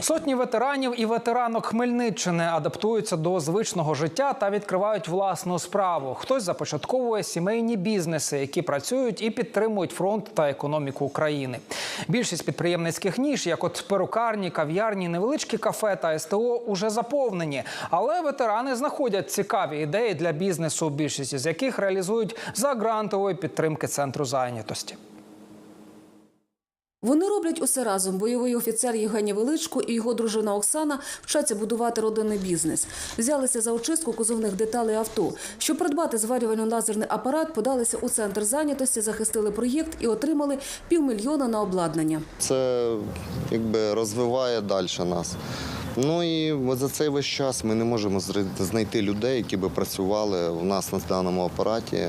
Сотні ветеранів і ветеранок Хмельниччини адаптуються до звичного життя та відкривають власну справу. Хтось започатковує сімейні бізнеси, які працюють і підтримують фронт та економіку України. Більшість підприємницьких ніж, як от перукарні, кав'ярні, невеличкі кафе та СТО, уже заповнені. Але ветерани знаходять цікаві ідеї для бізнесу, більшість з яких реалізують за грантової підтримки центру зайнятості. Вони роблять усе разом. Бойовий офіцер Євгеній Величко і його дружина Оксана вчаться будувати родинний бізнес. Взялися за очистку кузовних деталей авто. Щоб придбати зварювально-лазерний апарат, подалися у центр зайнятості, захистили проєкт і отримали півмільйона на обладнання. Це якби розвиває далі нас. Ну і за цей весь час ми не можемо знайти людей, які би працювали у нас на даному апараті.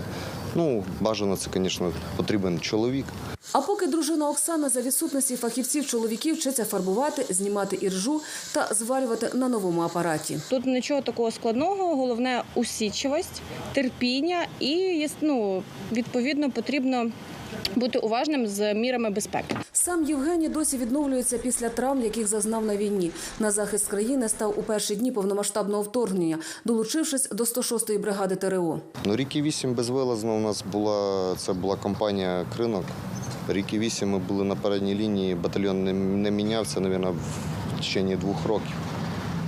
Ну, бажано це, звісно, потрібен чоловік. А поки дружина Оксана за відсутності фахівців чоловіків вчиться фарбувати, знімати іржу та зварювати на новому апараті. Тут нічого такого складного, головне усічливість, терпіння і ну, відповідно потрібно бути уважним з мірами безпеки. Сам Євгеній досі відновлюється після травм, яких зазнав на війні. На захист країни став у перші дні повномасштабного вторгнення, долучившись до 106-ї бригади ТРО. Ну, ріки 8 безвилазно у нас була це була компанія Кринок. Ріки 8 ми були на передній лінії, батальйон не, не мінявся, мабуть, в течение двох років.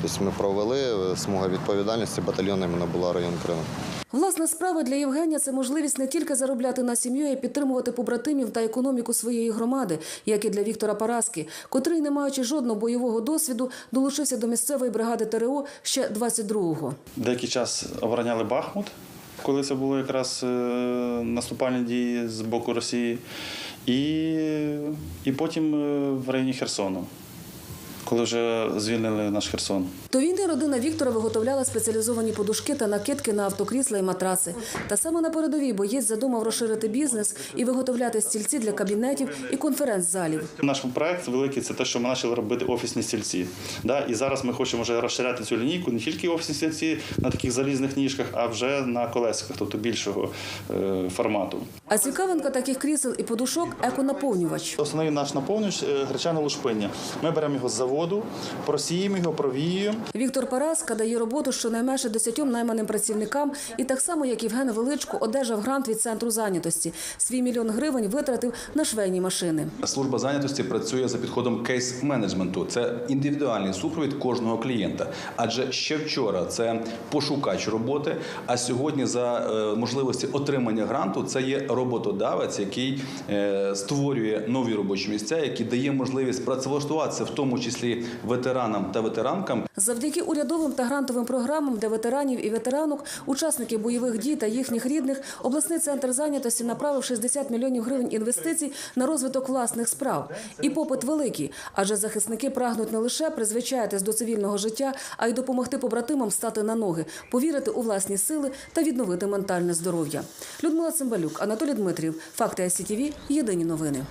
Тобто ми провели смуга відповідальності, батальйон іменно була район Кринок. Власна справа для Євгенія це можливість не тільки заробляти на сім'ю, а й підтримувати побратимів та економіку своєї громади, як і для Віктора Параски, котрий, не маючи жодного бойового досвіду, долучився до місцевої бригади ТРО ще 22-го. Деякий час обороняли Бахмут, коли це були якраз е, наступальні дії з боку Росії, і, і потім е, в районі Херсону, коли вже звільнили наш Херсон. До війни родина Віктора виготовляла спеціалізовані подушки та накидки на автокрісла і матраси. Та саме на передовій боєць задумав розширити бізнес і виготовляти стільці для кабінетів і конференц-залів. Наш проект великий це те, що ми почали робити офісні стільці. Да? І зараз ми хочемо вже розширяти цю лінійку не тільки офісні стільці на таких залізних ніжках, а вже на колесиках, тобто більшого е, формату. А цікавинка таких крісел і подушок еконаповнювач. Основний наш наповнювач е, гречане лушпиння. Ми беремо його з заводу, просіємо його, провіюємо. Віктор Параска дає роботу щонайменше десятьом найманим працівникам і так само, як Євген Величко, одержав грант від центру зайнятості. Свій мільйон гривень витратив на швейні машини. Служба зайнятості працює за підходом кейс-менеджменту. Це індивідуальний супровід кожного клієнта. Адже ще вчора це пошукач роботи, а сьогодні за е, можливості отримання гранту це є роботодавець, який е, створює нові робочі місця, який дає можливість працевлаштуватися, в тому числі ветеранам та ветеранкам. Завдяки урядовим та грантовим програмам для ветеранів і ветеранок, учасників бойових дій та їхніх рідних, обласний центр зайнятості направив 60 мільйонів гривень інвестицій на розвиток власних справ. І попит великий, адже захисники прагнуть не лише призвичаїтись до цивільного життя, а й допомогти побратимам стати на ноги, повірити у власні сили та відновити ментальне здоров'я. Людмила Цимбалюк, Анатолій Дмитрів, Факти СІТВ, Єдині новини.